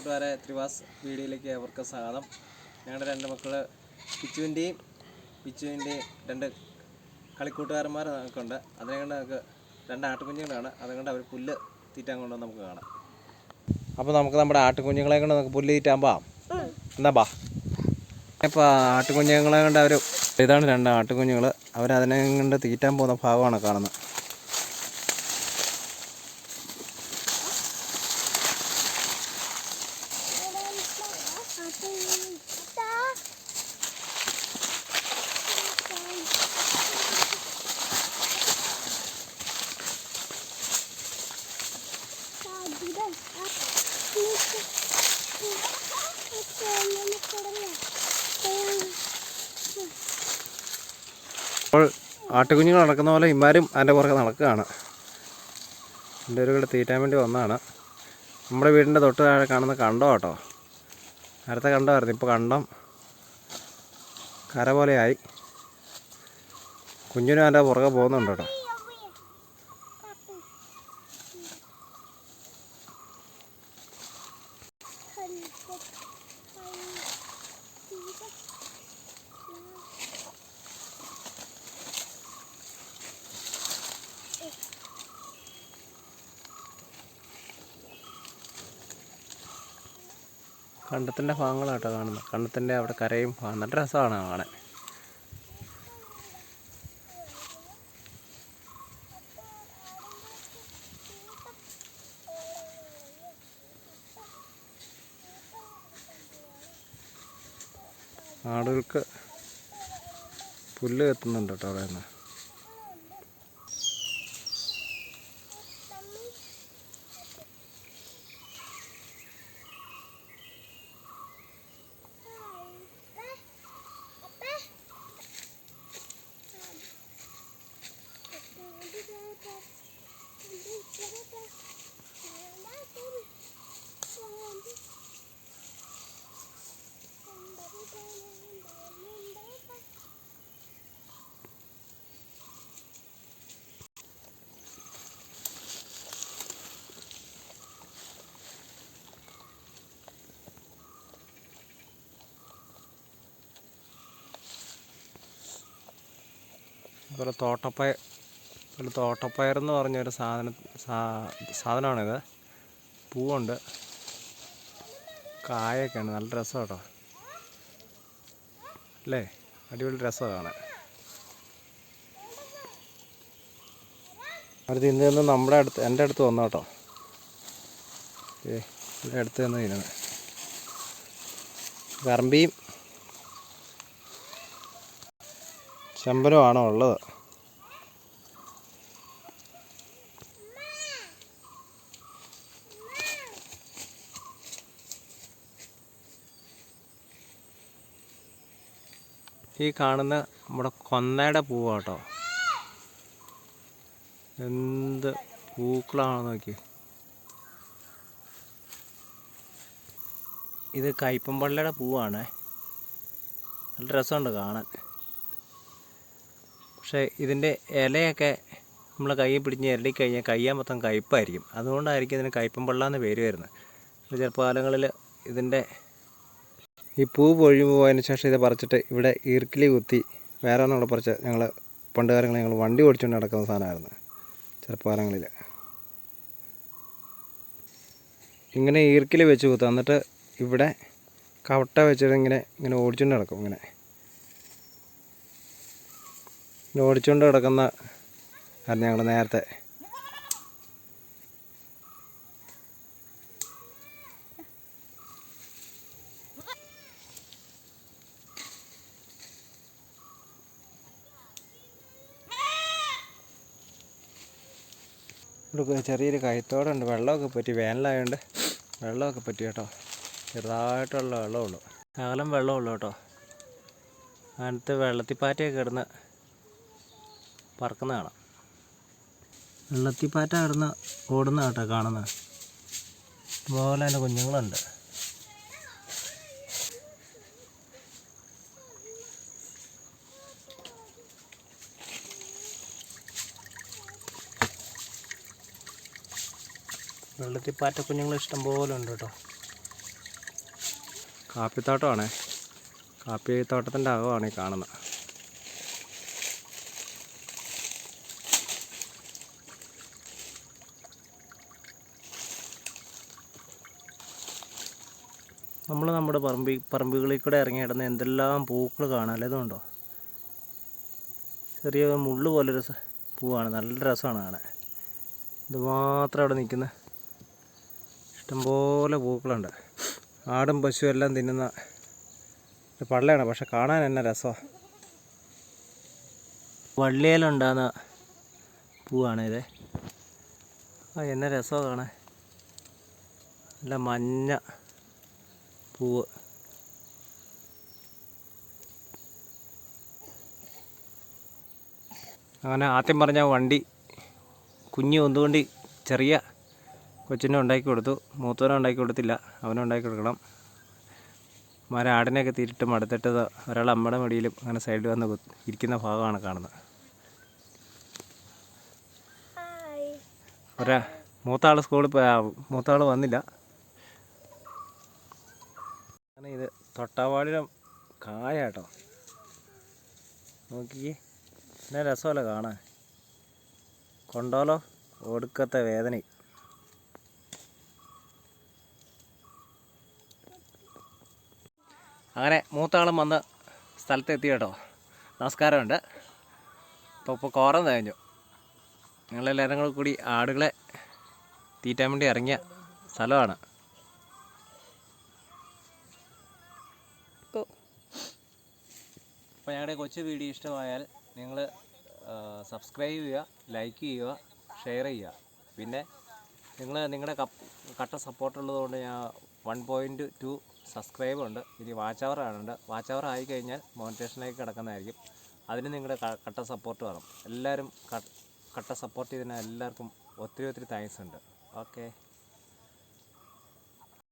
കൂട്ടുകാരെ ത്രിവാസ് വീഡിയോയിലേക്ക് അവർക്ക് സ്വാഗതം. ഞങ്ങളുടെ രണ്ട് മക്കൾ പിച്ചുവിന്റെയും പിച്ചുവിന്റെയും രണ്ട് കളിക്കൂട്ടുകാരന്മാർ നമുക്കുണ്ട്. അതിനെ കൊണ്ട് നമുക്ക് രണ്ട് ആട്ടുകുഞ്ഞുങ്ങളാണ്. അതുകൊണ്ട് അവർ പുല്ല് തീറ്റാൻ കൊണ്ടുവന്ന് നമുക്ക് കാണാം. അപ്പോൾ നമുക്ക് നമ്മുടെ ആട്ടുകുഞ്ഞുങ്ങളെ കൊണ്ട് നമുക്ക് പുല്ല് തീറ്റാൻ പോവാം. എന്നാ ബാ. ഇപ്പോൾ ആട്ടുകുഞ്ഞുങ്ങളെ കൊണ്ട് അവർ ഇതാണ് രണ്ട് ആട്ടുകുഞ്ഞുങ്ങൾ അവരതിനെ കൊണ്ട് തീറ്റാൻ പോകുന്ന ഭാഗമാണ് കാണുന്നത്. അപ്പോൾ ആട്ടുകുഞ്ഞുങ്ങൾ നടക്കുന്ന പോലെ ഇമാരും അതിന്റെ പുറകെ നടക്കുകയാണ്. എന്റെ ഒരു കൂടെ തീറ്റാൻ വേണ്ടി വന്നതാണ്. നമ്മുടെ വീടിന്റെ തൊട്ട് താഴെ കാണുന്ന കണ്ടോ കേട്ടോ. നേരത്തെ കണ്ടമായിരുന്നു. ഇപ്പോൾ കണ്ടം കര പോലെയായി. കുഞ്ഞിനും അതിന്റെ പുറകെ പോകുന്നുണ്ട് കേട്ടോ. കണ്ടത്തിന്റെ ഭാഗങ്ങളാട്ടോ കാണുന്നത്. കണ്ടത്തിന്റെ അവിടെ കരയും നല്ല രസമാണ് കാണാൻ. ആടുകൾക്ക് പുല്ല് കെത്തുന്നുണ്ട് കേട്ടോ അവിടെ നിന്ന്. അതുപോലെ തോട്ടപ്പയർ ഒരു തോട്ടപ്പയർ എന്ന് പറഞ്ഞൊരു സാധനം സാധനമാണിത്. പൂവുണ്ട്. കായൊക്കെയാണ് നല്ല രസം കേട്ടോ അല്ലേ? അടിപൊളി രസമാണ് അവർ തിന്നു തിന്ന് നമ്മുടെ അടുത്ത് എന്റെ അടുത്ത് വന്നു കേട്ടോ. ഏ എന്റെ അടുത്ത് നിന്ന് കറമ്പിയും ചെമ്പനുമാണോ ഉള്ളത്? ഈ കാണുന്ന നമ്മുടെ കൊന്നയുടെ പൂവാട്ടോ. എന്ത് പൂക്കളാണോ നോക്കി ഇത് കയ്പമ്പള്ളിയുടെ പൂവാണ്. നല്ല രസമുണ്ട് കാണാൻ. പക്ഷേ ഇതിന്റെ ഇലയൊക്കെ നമ്മൾ കൈ പിടിഞ്ഞ് ഇരടി കഴിഞ്ഞാൽ കയ്യാൻ മൊത്തം കയ്പ്പായിരിക്കും അതുകൊണ്ടായിരിക്കും ഇതിന് കയ്പമ്പള്ള എന്ന് പേര് വരുന്നത്. ചെറുപ്പകാലങ്ങളിൽ ഇതിന്റെ ഈ പൂ പൊഴിഞ്ഞു പോയതിന് ശേഷം ഇത് പറിച്ചിട്ട് ഇവിടെ ഈർക്കിലി കുത്തി വേറെ ഒന്നുള്ള പറിച്ച് ഞങ്ങൾ പണ്ട് കാലങ്ങളിൽ ഞങ്ങൾ വണ്ടി ഓടിച്ചുകൊണ്ട് നടക്കുന്ന സാധനമായിരുന്നു ചെറുപ്പകാലങ്ങളിൽ ഇങ്ങനെ ഈർക്കിലി വെച്ച് കുത്തുക എന്നിട്ട് ഇവിടെ കവട്ട വെച്ചിട്ട് ഇങ്ങനെ ഇങ്ങനെ ഓടിച്ചുകൊണ്ട് നടക്കും ഇങ്ങനെ. ഓടിച്ചുകൊണ്ട് കിടക്കുന്ന ആയിരുന്നു ഞങ്ങൾ നേരത്തെ. ചെറിയൊരു കയത്തോടുണ്ട്. വെള്ളമൊക്കെ പറ്റി. വേനലായതുകൊണ്ട് വെള്ളമൊക്കെ പറ്റി കേട്ടോ. ചെറുതായിട്ടുള്ള വെള്ളമുള്ളൂ ശകലം വെള്ളമുള്ളൂ കേട്ടോ. അങ്ങനത്തെ വെള്ളത്തിപ്പാറ്റയൊക്കെ കിടന്ന് പറക്കുന്ന കാണാം. വെള്ളത്തിപ്പാറ്റ കിടന്ന് ഓടുന്ന കേട്ടോ കാണുന്നത്. അതുപോലെ തന്നെ കുഞ്ഞുങ്ങളുണ്ട്. വെള്ളത്തിപ്പാറ്റ കുഞ്ഞുങ്ങൾ ഇഷ്ടം പോലെ ഉണ്ട് കേട്ടോ. കാപ്പിത്തോട്ടമാണ്. കാപ്പിത്തോട്ടത്തിന്റെ അകമാണ് ഈ കാണുന്നത്. നമ്മൾ നമ്മുടെ പറമ്പി പറമ്പുകളിൽ കൂടെ ഇറങ്ങി കിടന്ന് എന്തെല്ലാം പൂക്കൾ കാണാമല്ലോ ഇതുണ്ടോ? ചെറിയ മുള്ള് പോലൊരു പൂവാണ്. നല്ല രസമാണ് കാണാൻ. ഇത് മാത്രം അവിടെ നിൽക്കുന്ന ഇഷ്ടംപോലെ പൂക്കളുണ്ട്. ആടും പശു എല്ലാം തിന്നുന്ന പള്ളയാണ്. പക്ഷെ കാണാൻ എന്നെ രസമാണ് വള്ളിയിലുണ്ടാകുന്ന പൂവാണ് ഇത്. ആ എന്നെ രസമാണ് കാണാൻ. നല്ല മഞ്ഞ പൂവ്. അങ്ങനെ ആദ്യം പറഞ്ഞ വണ്ടി കുഞ്ഞ് ഒന്നുകൊണ്ട് ചെറിയ കൊച്ചിനെ ഉണ്ടാക്കി കൊടുത്തു. മൂത്തവനെ ഉണ്ടാക്കി കൊടുത്തില്ല. അവനെ ഉണ്ടാക്കി കൊടുക്കണം. മരാടിനെയൊക്കെ തിരിട്ട് മടുത്തിട്ട് ഒരാൾ അമ്മയുടെ മടിയിലും അങ്ങനെ സൈഡിൽ വന്ന് ഇരിക്കുന്ന ഭാഗമാണ് കാണുന്നത്. ഒരാ മൂത്ത ആൾ സ്കൂളിൽ പോയി മൂത്ത ആൾ വന്നില്ല. അങ്ങനെ ഇത് തൊട്ടാവാടിയുടെ കായ കേട്ടോ നോക്കിയേ എന്നാ രസമല്ലോ കാണാൻ? കൊണ്ടോലോ ഒടുക്കത്തെ വേദന. അങ്ങനെ മൂത്താളും വന്ന സ്ഥലത്ത് എത്തി കേട്ടോ നമസ്കാരമുണ്ട്. ഇപ്പോൾ ഇപ്പോൾ കോറം കഴിഞ്ഞു. ഞങ്ങളെല്ലാവരും കൂടി ആടുകളെ തീറ്റാൻ വേണ്ടി ഇറങ്ങിയ സ്ഥലമാണ്. അപ്പോൾ ഞങ്ങളുടെ കൊച്ചു വീഡിയോ ഇഷ്ടമായാൽ നിങ്ങൾ സബ്സ്ക്രൈബ് ചെയ്യുക ലൈക്ക് ചെയ്യുക ഷെയർ ചെയ്യുക. പിന്നെ നിങ്ങൾ നിങ്ങളുടെ കട്ട സപ്പോർട്ട് ഉള്ളതുകൊണ്ട് ഞാൻ വൺ പോയിന്റ് ടു സബ്സ്ക്രൈബ് ഉണ്ട്. ഇനി വാച്ച് അവർ ആണുണ്ട്. വാച്ച് അവർ ആയി കഴിഞ്ഞാൽ മോണിറ്റേഷനിലേക്ക് കിടക്കുന്നതായിരിക്കും. അതിന് നിങ്ങളുടെ കട്ട സപ്പോർട്ട് വേണം. എല്ലാവരും കട്ട സപ്പോർട്ട് ചെയ്തതിന് എല്ലാവർക്കും ഒത്തിരി ഒത്തിരി താങ്ക്സ് ഉണ്ട്. ഓക്കെ